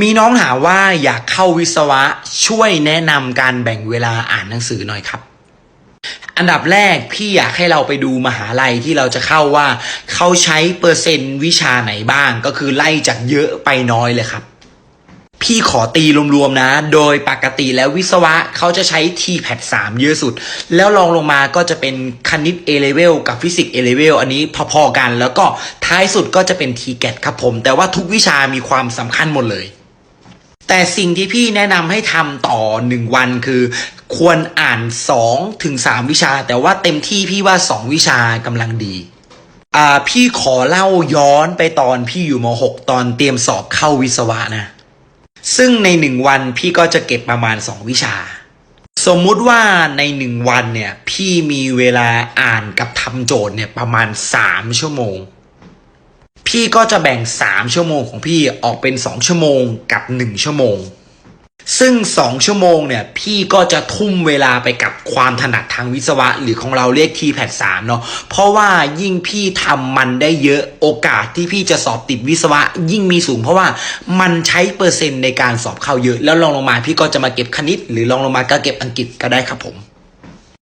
มีน้องถามว่าอยากเข้าวิศวะช่วยแนะนำการแบ่งเวลาอ่านหนังสือหน่อยครับ อันดับแรกพี่อยากให้เราไปดูมหาลัยที่เราจะเข้าว่า เขาใช้เปอร์เซ็นต์วิชาไหนบ้าง ก็คือไล่จากเยอะไปน้อยเลยครับ พี่ขอตีรวมๆนะ โดยปกติแล้ววิศวะเขาจะใช้ t p a t 3 เยอะสุด แล้วลองลงมาก็จะเป็นคณิต A level กับฟิสิกส์ A level อันนี้พอๆกัน แล้วก็ท้ายสุดก็จะเป็น t g a t ครับผม แต่ว่าทุกวิชามีความสำคัญหมดเลย แต่สิ่งที่พี่แนะนำให้ทำต่อหนึ่งวันคือ ควรอ่าน2ถึง3วิชา แต่ว่าเต็มที่พี่ว่า 2 วิชากำลังดีอ่าพี่ขอเล่าย้อนไปตอนพี่อยู่ม .6 ตอนเตรียมสอบเข้าวิศวะนะ ซึ่งในหนึ่งวันพี่ก็จะเก็บประมาณ 2 วิชา สมมุติว่าในหนึ่งวันเนี่ย พี่มีเวลาอ่านกับทำโจทย์เนี่ยประมาณ 3 ชั่วโมง พี่ก็จะแบ่ง 3 ชั่วโมงของพี่ออกเป็น 2 ชั่วโมงกับ 1 ชั่วโมง ซึ่ง 2 ชั่วโมงเนี่ยพี่ก็จะทุ่มเวลาไปกับความถนัดทางวิศวะ หรือของเราเรียก t p a t 3เนาะเพราะว่ายิ่งพี่ทำมันได้เยอะโอกาสที่พี่จะสอบติดวิศวะ ยิ่งมีสูง เพราะว่ามันใช้เปอร์เซ็นต์ในการสอบเข้าเยอะ แล้วลองลงมาพี่ก็จะมาเก็บคณิต หรือลองลงมาก็เก็บอังกฤษก็ได้ครับผม